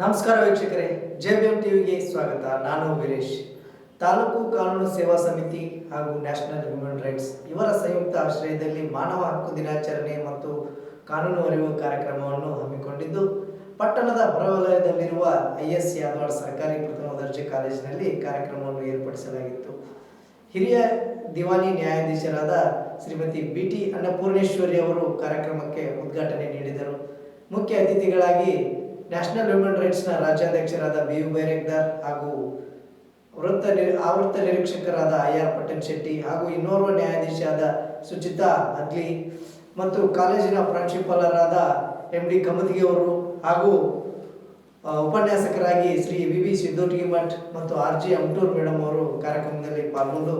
ನಮಸ್ಕಾರ ವೀಕ್ಷಕರೇ J B M ಟಿವಿಗೆ ಸ್ವಾಗತ. ನಾನು ವೀರೇಶ್. ತಾಲೂಕು ಕಾನೂನು ಸೇವಾ ಸಮಿತಿ ಹಾಗೂ ನ್ಯಾಷನಲ್ ಹ್ಯೂಮನ್ ರೈಟ್ಸ್ ಇವರ ಸಂಯುಕ್ತ ಆಶ್ರಯದಲ್ಲಿ ಮಾನವ ಹಕ್ಕು ದಿನಾಚರಣೆ ಮತ್ತು ಕಾನೂನು ಅರಿವು ಕಾರ್ಯಕ್ರಮವನ್ನು ಹಮ್ಮಿಕೊಂಡಿದ್ದು, ಪಟ್ಟಣದ ಹೊರವಲಯದಲ್ಲಿರುವ ಐ ಎಸ್ ಯಾದವಾಡ್ ಸರ್ಕಾರಿ ಪ್ರಥಮ ದರ್ಜೆ ಕಾಲೇಜಿನಲ್ಲಿ ಕಾರ್ಯಕ್ರಮವನ್ನು ಏರ್ಪಡಿಸಲಾಗಿತ್ತು. ಹಿರಿಯ ದಿವಾನಿ ನ್ಯಾಯಾಧೀಶರಾದ ಶ್ರೀಮತಿ ಬಿ ಟಿ ಅನ್ನಪೂರ್ಣೇಶ್ವರಿ ಅವರು ಕಾರ್ಯಕ್ರಮಕ್ಕೆ ಉದ್ಘಾಟನೆ ನೀಡಿದರು. ಮುಖ್ಯ ಅತಿಥಿಗಳಾಗಿ ನ್ಯಾಷನಲ್ ಹ್ಯೂಮನ್ನ ರಾಜ್ಯಾಧ್ಯಕ್ಷರಾದ ಬಿ ಯು ಬೈರೇಗ್ದಾರ್ ಹಾಗೂ ವೃತ್ತ ಆವೃತ್ತ ನಿರೀಕ್ಷಕರಾದ ಐ ಆರ್ ಪಟೇಲ್ ಶೆಟ್ಟಿ ಹಾಗೂ ಇನ್ನೋರ್ವ ನ್ಯಾಯಾಧೀಶರಾದ ಸುಚಿತಾ ಅಗ್ಲಿ ಮತ್ತು ಕಾಲೇಜಿನ ಪ್ರಾಂಶುಪಾಲರಾದ ಎಂ ಡಿ ಕಮದ್ಗಿ ಅವರು ಹಾಗೂ ಉಪನ್ಯಾಸಕರಾಗಿ ಶ್ರೀ ವಿ ವಿ ಸಿದ್ದೋಟಿಗಿ ಮಠ್ ಮತ್ತು ಆರ್ ಜಿ ಅಮ್ಟೂರ್ ಮೇಡಮ್ ಅವರು ಕಾರ್ಯಕ್ರಮದಲ್ಲಿ ಪಾಲ್ಗೊಂಡು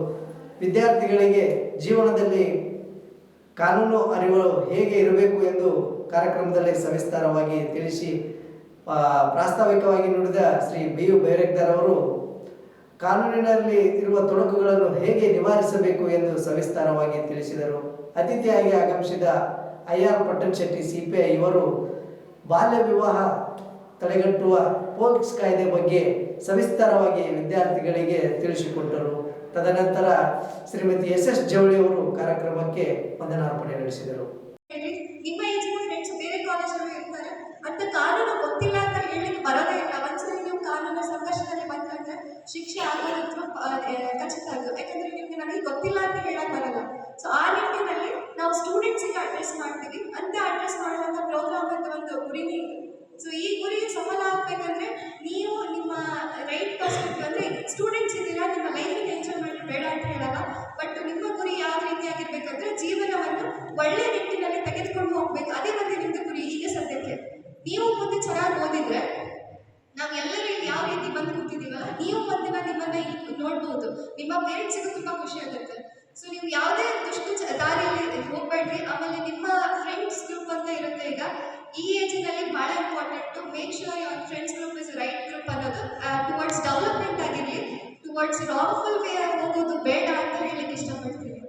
ವಿದ್ಯಾರ್ಥಿಗಳಿಗೆ ಜೀವನದಲ್ಲಿ ಕಾನೂನು ಅರಿವು ಹೇಗೆ ಇರಬೇಕು ಎಂದು ಕಾರ್ಯಕ್ರಮದಲ್ಲಿ ಸವಿಸ್ತಾರವಾಗಿ ತಿಳಿಸಿ ಪ್ರಾಸ್ತಾವಿಕವಾಗಿ ನುಡಿದ ಶ್ರೀ ಬಿ ಯು ಬೈರೇಗ್ದಾರ್ ಅವರು, ಕಾನೂನಿನಲ್ಲಿ ಇರುವ ತೊಡಕುಗಳನ್ನು ಹೇಗೆ ನಿವಾರಿಸಬೇಕು ಎಂದು ಸವಿಸ್ತಾರವಾಗಿ ತಿಳಿಸಿದರು. ಅತಿಥಿಯಾಗಿ ಆಗಮಿಸಿದ I R Pattan Shetty CPI ಇವರು ಬಾಲ್ಯ ವಿವಾಹ ತಡೆಗಟ್ಟುವ ಪೋಕ್ಸ್ ಕಾಯ್ದೆ ಬಗ್ಗೆ ಸವಿಸ್ತಾರವಾಗಿ ವಿದ್ಯಾರ್ಥಿಗಳಿಗೆ ತಿಳಿಸಿಕೊಟ್ಟರು. ತದನಂತರ ಶ್ರೀಮತಿ ಎಸ್ ಎಸ್ ಜವಳಿ ಅವರು ಕಾರ್ಯಕ್ರಮಕ್ಕೆ ವಂದನಾರ್ಪಣೆ ನಡೆಸಿದರು. ಅಂತ ಕಾನೂನು ಗೊತ್ತಿಲ್ಲ. ಬರೋದೇ ಇಲ್ಲ ಒಂದ್ಸರಿ ನೀವು ಕಾನೂನು ಸಂಘರ್ಷದಲ್ಲಿ ಬಂದ್ರೆ ಶಿಕ್ಷೆ ಆಗೋದಂತೂ ಆ, ಆ, ಖಚಿತ ಅದು. ಯಾಕಂದ್ರೆ ನಿಮ್ಗೆ ನನಗೆ ಗೊತ್ತಿಲ್ಲ ಅಂತ ಹೇಳಕ್ ಬರಲ್ಲ. ಸೊ ಆ ನಿಟ್ಟಿನಲ್ಲಿ ನಾವು ಸ್ಟೂಡೆಂಟ್ಸಿಗೆ ಅಡ್ರೆಸ್ ಮಾಡ್ತೀವಿ. ಅಂತ ಅಡ್ರೆಸ್ ಮಾಡುವಂಥ ಪ್ರೋಗ್ರಾಮ್ ಅಂತ ಒಂದು ಗುರಿನೇ ಇದೆ ಸೊ ಈ ಗುರಿ ಸಫಲ ಆಗ್ಬೇಕಂದ್ರೆ ನೀವು ನಿಮ್ಮ ರೈಟ್ ಪರ್ಸ್ಪೆಕ್ಟಿವ್ ಅಂದ್ರೆ ಸ್ಟೂಡೆಂಟ್ಸ್ ಇದೀರ ನಿಮ್ಮ ಲೈಫಿಗೆ ಎಂಜಾಯ್ಮೆಂಟ್ ಬೇಡ ಅಂತ ಹೇಳಲ್ಲ. ಬಟ್ ನಿಮ್ಮ ಗುರಿ ಯಾವ ರೀತಿಯಾಗಿರ್ಬೇಕಂದ್ರೆ ಜೀವನವನ್ನು ಒಳ್ಳೆ ನಿಟ್ಟಿನಲ್ಲಿ ತೆಗೆದುಕೊಂಡು ಹೋಗ್ಬೇಕು. ಅದೇ ಮತ್ತೆ ನಿಮ್ದು ಗುರಿ ಈಗ ಸದ್ಯಕ್ಕೆ. ನೀವು ಮುಂದೆ ಚೆನ್ನಾಗಿ ಓದಿದ್ರೆ ನಾವು ಎಲ್ಲರೂ ಇಲ್ಲಿ ಯಾವ ರೀತಿ ಬಂದು ಕೂತಿದ್ದೀವಲ್ಲ, ನೀವು ಒಂದಿನ ನಿಮ್ಮನ್ನ ನೋಡ್ಬೋದು. ನಿಮ್ಮ ಪೇರೆಂಟ್ಸ್ಗೂ ತುಂಬಾ ಖುಷಿ ಆಗುತ್ತೆ. ಸೊ ನೀವು ಯಾವುದೇ ದುಷ್ಟ ದಾರಿಯಲ್ಲಿ ಹೋಗ್ಬೇಡ್ರಿ. ಆಮೇಲೆ ನಿಮ್ಮ ಫ್ರೆಂಡ್ಸ್ ಗ್ರೂಪ್ ಅಂತ ಇರುತ್ತೆ ಈಗ. ಈ ಏಜಿನಲ್ಲಿ ಭಾಳ important make sure your friends group is right group ಅನ್ನೋದು ಟುವರ್ಡ್ಸ್ ಡೆವಲಪ್ಮೆಂಟ್ ಆಗಿರಲಿ ಟುವರ್ಡ್ಸ್ ರಾಂಗ್ಫುಲ್ ವೇ ಹೋಗೋದು ಬೇಡ ಅಂತ ಹೇಳಲಿಕ್ಕೆ ಇಷ್ಟಪಡ್ತೀನಿ.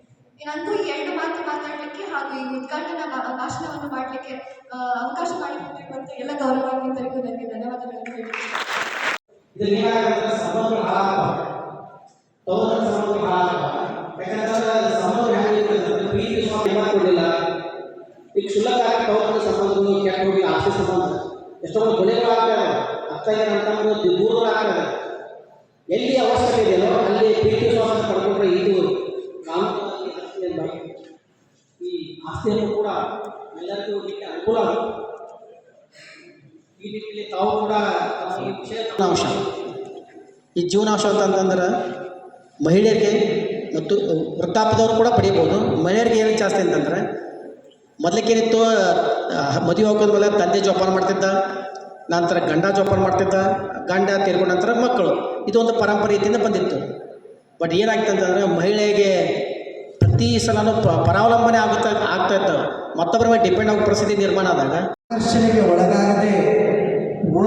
ನಂದು ಎರಡು ಮಾತು ಮಾತಾಡಲಿಕ್ಕೆ ಹಾಗೂ ಈ ಉದ್ಘಾಟನಾ ಭಾಷಣವನ್ನು ಮಾಡಲಿಕ್ಕೆ ಅವಕಾಶ ಮಾಡಿಕೊಟ್ಟಿರುವಂಥ ಎಲ್ಲ ಗೌರವಾನ್ವಿತರಿಗೂ ನನಗೆ ಧನ್ಯವಾದಗಳನ್ನು ಇದರಿಂದ ಏನಾಗುತ್ತೆ? ಸಂಬಂಧ ಹಾಳಾಗ್ತವೆ ತೌರ ಸಂಬಂಧ ಹಾಳಾಗ್ತವೆ ಯಾಕಂದ್ರೆ ಸಮಗ್ರ ಹೆಂಗಿರ್ತದೆ ಪ್ರೀತಿ ಸ್ವಾಮಿ ಕೊಡಲಿಲ್ಲ ಈಗ ಕ್ಷುಲ್ಲಕ ತೌರದ ಸಂಬಂಧಗಳು ಕೆಟ್ಟ ಹೋಗಿ ಆಸ್ತಿ ಸಂಬಂಧ. ಎಷ್ಟೊಂದು ಕೊನೆಗಳಾಗ್ತವೆ ಅತ್ತ ಏನಂತಂದ್ರೆ ದೂರಗಳಾಗ್ತವೆ ಎಲ್ಲಿ ಅವಶ್ಯಕತೆ ಇದೆಯೋ ಅಲ್ಲಿ ಪ್ರೀತಿ ಸ್ವಾಮಿ ಪಡ್ಕೊಂಡ್ರೆ ಇದು ಕಾನೂನು ಈ ಆಸ್ತಿಯನ್ನು ಕೂಡ ಎಲ್ಲರಿಗೂ ಅನುಕೂಲ ಈ ನಿಟ್ಟಿನಲ್ಲಿ ತಾವು ಕೂಡ ಜೀವನಾಂಶ. ಈ ಜೀವನಾಂಶ ಅಂತಂತಂದ್ರೆ ಮಹಿಳೆಯರಿಗೆ ಮತ್ತು ವೃತ್ತಾಪದವರು ಕೂಡ ಪಡೆಯಬಹುದು. ಮಹಿಳೆಯರಿಗೆ ಏನು ಜಾಸ್ತಿ ಅಂತಂದ್ರೆ ಮೊದಲಿಗೇನಿತ್ತು ಮದುವೆ ಹೋಗೋದ್ಮೇಲೆ ತಂದೆ ಜೋಪಾನ ಮಾಡ್ತಿದ್ದ ನಂತರ ಗಂಡ ಜೋಪಾನ ಮಾಡ್ತಿದ್ದ ಗಂಡ ತೀರ್ಕೊಂಡ ನಂತರ ಮಕ್ಕಳು. ಇದೊಂದು ಪರಂಪರೆ ರೀತಿಯಿಂದ ಬಂದಿತ್ತು. ಬಟ್ ಏನಾಗ್ತದೆ ಅಂತಂದ್ರೆ ಮಹಿಳೆಗೆ ಪ್ರತಿ ಸಲನೂ ಪ- ಪರಾವಲಂಬನೆ ಆಗುತ್ತಾ ಆಗ್ತಾ ಇತ್ತು. ಮತ್ತೊಬ್ಬರ ಮೇಲೆ ಡಿಪೆಂಡ್ ಆಗೋ ಪರಿಸ್ಥಿತಿ ನಿರ್ಮಾಣ ಆದಾಗ ಆಕರ್ಷಣೆಗೆ ಒಳಗಾಗದೆ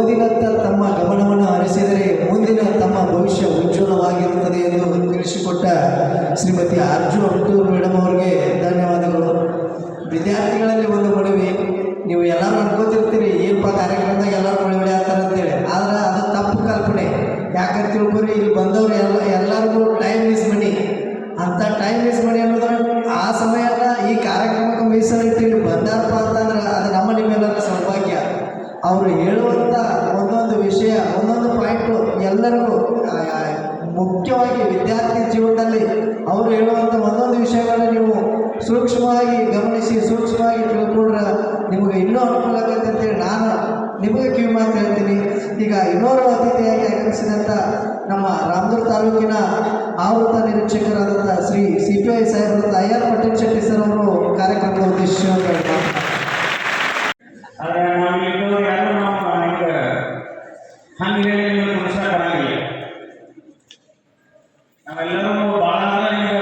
ಓದಿನತ್ತ ತಮ್ಮ ಗಮನವನ್ನು ಹರಿಸಿದರೆ ಮುಂದಿನ ತಮ್ಮ ಭವಿಷ್ಯ ಉಜ್ವಲವಾಗಿರುತ್ತದೆ ಎಂದು ತಿಳಿಸಿಕೊಟ್ಟ ಶ್ರೀಮತಿ ಅರ್ಜು ಅಬ್ದೂರ್ ಮೇಡಮ್ ಅವರಿಗೆ ಧನ್ಯವಾದಗಳು. ವಿದ್ಯಾರ್ಥಿಗಳಲ್ಲಿ ಒಂದು ಮನವಿ, ನೀವು ಎಲ್ಲರೂ ಅನ್ಕೋತಿರ್ತೀರಿ ಏನಪ್ಪ ಕಾರ್ಯಕ್ರಮದಾಗ ಎಲ್ಲರೂ ಮನವಿ ಆಗ್ತಾರೆ ಅಂತೇಳಿ. ಆದ್ರೆ ಅದು ತಪ್ಪು ಕಲ್ಪನೆ. ಯಾಕಂತ ತಿಳ್ಕೊರಿ ಇಲ್ಲಿ ಬಂದವರು ಎಲ್ಲ, ಎಲ್ಲರಿಗೂ ಟೈಮ್ ಮಿಸ್ ಮಾಡಿ ಅಂತ ಟೈಮ್ ಮಿಸ್ ಮಾಡಿ ಅನ್ನೋದ್ರ ಆ ಸಮಯನ ಈ ಕಾರ್ಯಕ್ರಮಕ್ಕೆ ಮೀಸಲಿಟ್ಟು ಇಲ್ಲಿ ಬಂದಾರಪ್ಪ ಅಂತಂದ್ರೆ ಅದು ನಮ್ಮ ನಿಮ್ಮೆಲ್ಲರ ಸೌಭಾಗ್ಯ ಅವರು ಹೇಳುವಂಥ ಒಂದೊಂದು ವಿಷಯ ಒಂದೊಂದು ಪಾಯಿಂಟು ಎಲ್ಲರಿಗೂ ಆ, ಆ, ಮುಖ್ಯವಾಗಿ ವಿದ್ಯಾರ್ಥಿ ಜೀವನದಲ್ಲಿ ಅವರು ಹೇಳುವಂಥ ಒಂದೊಂದು ವಿಷಯಗಳನ್ನ ನೀವು ಸೂಕ್ಷ್ಮವಾಗಿ ಗಮನಿಸಿ ಸೂಕ್ಷ್ಮವಾಗಿ ತಿಳ್ಕೊಂಡ್ರೆ ನಿಮಗೆ ಇನ್ನೂ ಅನುಕೂಲ ಆಗತ್ತೆ ಅಂತೇಳಿ ನಾನು ನಿಮಗೆ ಕಿವಿ ಮಾತು ಹೇಳ್ತೀನಿ. ಈಗ ಇನ್ನೋರ್ವ ಅತಿಥಿಯಾಗಿ ಆಗಮಿಸಿದಂಥ ನಮ್ಮ ರಾಮದುರ್ಗ ತಾಲೂಕಿನ ಆವೃತ ನಿರೀಕ್ಷಕರಾದಂಥ ಶ್ರೀ ಸಿ ಪಿ ಐ ಸಾಹೇಬರ ಆರ್ ಪಟೇಲ್ ಶೆಟ್ಟಿ ಸರ್ ಅವರು ಕಾರ್ಯಕ್ರಮದ ಉದ್ದೇಶ ಹಿಂಗೆ ನಾವೆಲ್ಲರೂ ಭಾಳ ಹಿಂಗೆ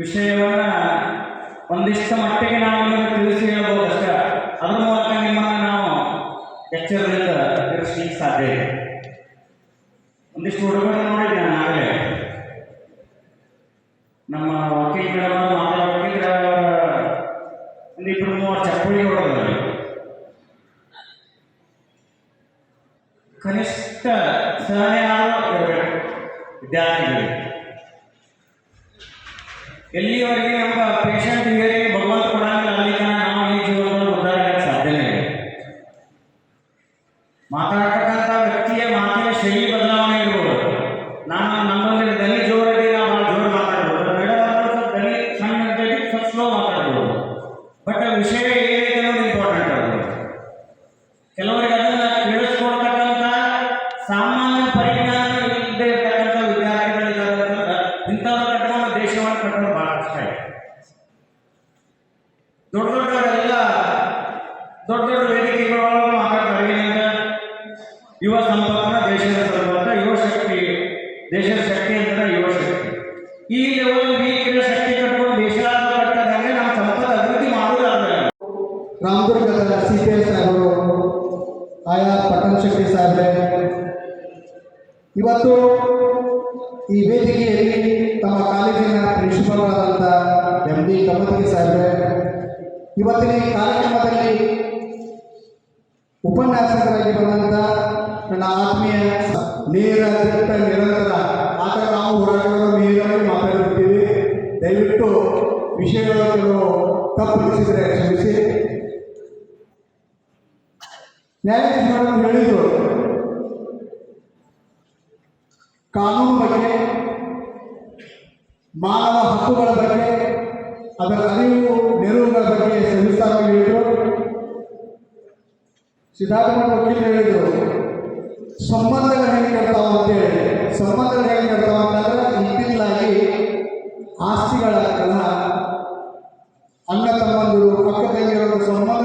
ವಿಷಯವನ್ನ ಒಂದಿಷ್ಟು ಮಟ್ಟಿಗೆ ನಾವು ನಿಮಗೆ ತಿಳಿಸಿ ಹೇಳ್ಬೋದು ಅಷ್ಟೇ. ಅದ್ರ ಮೂಲಕ ನಿಮ್ಮನ್ನು ನಾವು ಎಚ್ಚರದಿಂದ ತಿಳಿಸ್ಲಿಕ್ಕೆ ಸಾಧ್ಯ ಇದೆ. ಒಂದಿಷ್ಟು ಹುಡುಗರು ನೋಡಿದ್ದೆ ನಾನು ಆಗಲೇ ನಮ್ಮ ವಕೀಲ ಮಾತಾಡೋ ವಕೀಲರ ಒಂದಿಬ್ಬರು ಮೂವರು ಚಪ್ಪಳಿ ಹೊಡೆದ್ರು ಕನಿಷ್ಠ ಸಹನೆ ಆದರೂ ವಿದ್ಯಾರ್ಥಿಗಳಿಗೆ. ಎಲ್ಲಿವರೆಗೆ ನಮ್ಮ ಪೇಷಂಟ್ ಇವರಿಗೆ ಭಗವಂತ ಕೊಡಂಗಿಲ್ಲ ಅಲ್ಲಿ ನಾವು ಈ ಜೀವನವನ್ನು ಉದ್ಧಾರ ಸಾಧ್ಯನೇ ಇಲ್ಲ. ವ್ಯಕ್ತಿಯ ಮಾತಿನ ಶೈಲಿ ಬದಲಾವಣೆ ಇರ್ಬೋದು. ನಾನು ನಮ್ಮಲ್ಲಿ ದಲಿ ಜೋರಾಗಿ ನಾವು ಭಾಳ ಜೋರು ಮಾತಾಡ್ಬೋದು. ಸ್ವಲ್ಪ ದನಿ ಸಣ್ಣ ಸ್ವಲ್ಪ ಸ್ಲೋ ಮಾತಾಡ್ಬೋದು. ಬಟ್ ವಿಷಯ ದೊಡ್ಡ ದೊಡ್ಡವರೆಲ್ಲ ದೊಡ್ಡ ದೊಡ್ಡ ವೇದಿಕೆಗಳೊಳಗೆ ಮಾತಾಡ್ತಾರೆ ಏನಂತ ಯುವ ಸಂಪರ್ಕ ದೇಶದ ಸಂಪರ್ಕ ಯುವ ಶಕ್ತಿ. ದೇಶದ ಶಕ್ತಿ ಅಂತ ಯುವ ಶಕ್ತಿ. ಈ ಲೆವೆಲ್ ಈ ಶಕ್ತಿ ಕಟ್ಕೊಂಡು ದೇಶ ಕಟ್ಟದಂಗೆ ನಮ್ಮ ಸಂಪದ ಅಭಿವೃದ್ಧಿ ಮಾಡೋದಾದ್ರೆ ರಾಮದುರ್ಗದ ಸಿ ಪಿ ಎಸ್ ಸಾಹೇಬರು ಆಯಾ ಪಟ್ಟಣ ಶಕ್ತಿ ಸಾಹೇಬ್ರೆ. ಇವತ್ತು ಈ ವೇದಿಕೆಯಲ್ಲಿ ತಮ್ಮ ಕಾಲೇಜಿನ ಪ್ರಿನ್ಸಿಪಲ್ ಆದಂಥ ಎಂ ಡಿ ಕಮಲಗಿ ಸಾಹೇಬ್ರೆ ಇವತ್ತಿನ ಕಾರ್ಯಕ್ರಮದಲ್ಲಿ ಉಪನ್ಯಾಸಕರಾಗಿ ಬಂದಂತ ನನ್ನ ಆತ್ಮೀಯ ನೇರ ದಿಟ್ಟ ನಿರಂತರ ಆತರ ನಾವು ಹೋರಾಟಗಳು ನೇರವಾಗಿ ಮಾತಾಡಿರ್ತೀವಿ ದಯವಿಟ್ಟು ವಿಷಯಗಳು ಕೆಲವು ತಪ್ಪುಗೊಳಿಸಿದರೆ ಕ್ಷಮಿಸಿ. ನ್ಯಾಯಾಧೀಶರು ಹೇಳಿದರು ಕಾನೂನು ಬಗ್ಗೆ, ಮಾನವ ಹಕ್ಕುಗಳ ಬಗ್ಗೆ ಅದರ ಅರಿವು ನೆರವುಗಳ ಬಗ್ಗೆ ಸವಿಸ್ತಾರವಾಗಿ ಹೇಳಿದರು. ಸಿದ್ಧಾರ್ಥ ವಕೀಲ್ ಹೇಳಿದರು, ಸಂಬಂಧಗಳು ಹೇಗೆ ಕಟ್ತಾವ ಅಂತೇಳಿ. ಸಂಬಂಧಗಳು ಹೆಂಗೆ ಕಟ್ತಾವ ಅಂತಂದ್ರೆ ಇತ್ತಿತ್ತಲಾಗಿ ಆಸ್ತಿಗಳ ಕಲಹ, ಅಣ್ಣ ತಮ್ಮಂದಿರು ತಂಗಿಯರ ಸಂಬಂಧ